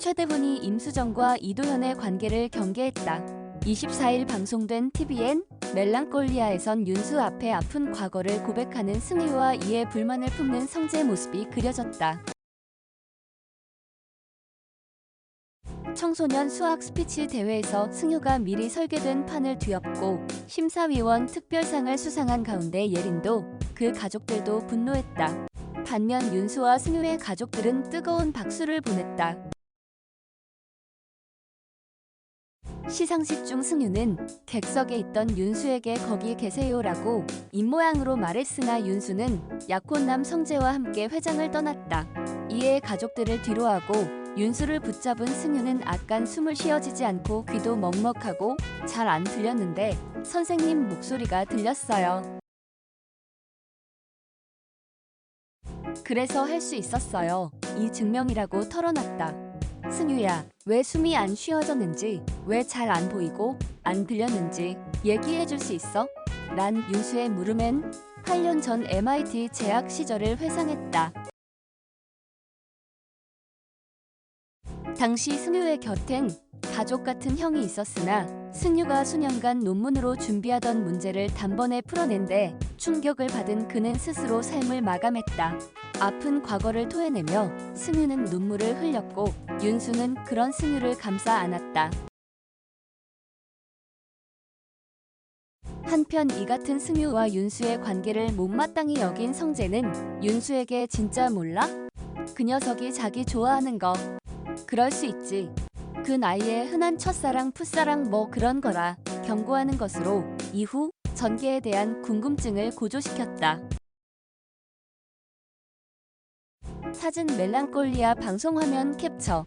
최대훈이 임수정과 이도현의 관계를 경계했다. 24일 방송된 TVN 멜랑콜리아에선 윤수 앞에 아픈 과거를 고백하는 승희와 이에 불만을 품는 성재 모습이 그려졌다. 청소년 수학 스피치 대회에서 승유가 미리 설계된 판을 뒤엎고 심사위원 특별상을 수상한 가운데 예린도 그 가족들도 분노했다. 반면 윤수와 승유의 가족들은 뜨거운 박수를 보냈다. 시상식 중 승유는 객석에 있던 윤수에게 거기 계세요라고 입모양으로 말했으나 윤수는 약혼남 성재와 함께 회장을 떠났다. 이에 가족들을 뒤로하고 윤수를 붙잡은 승유는 악간 숨을 쉬어지지 않고 귀도 먹먹하고 잘 안 들렸는데 선생님 목소리가 들렸어요. 그래서 할 수 있었어요. 이 증명이라고 털어놨다. 승유야, 왜 숨이 안 쉬어졌는지, 왜 잘 안 보이고 안 들렸는지 얘기해 줄 수 있어? 란 윤수의 물음엔 8년 전 MIT 재학 시절을 회상했다. 당시 승유의 곁엔 가족 같은 형이 있었으나 승유가 수년간 논문으로 준비하던 문제를 단번에 풀어낸 데 충격을 받은 그는 스스로 삶을 마감했다. 아픈 과거를 토해내며 승유는 눈물을 흘렸고 윤수는 그런 승유를 감싸 안았다. 한편 이 같은 승유와 윤수의 관계를 못마땅히 여긴 성재는 윤수에게 진짜 몰라? 그 녀석이 자기 좋아하는 거 그럴 수 있지. 그 나이에 흔한 첫사랑, 풋사랑 뭐 그런 거라 경고하는 것으로 이후 전개에 대한 궁금증을 고조시켰다. 사진 멜랑콜리아 방송 화면 캡처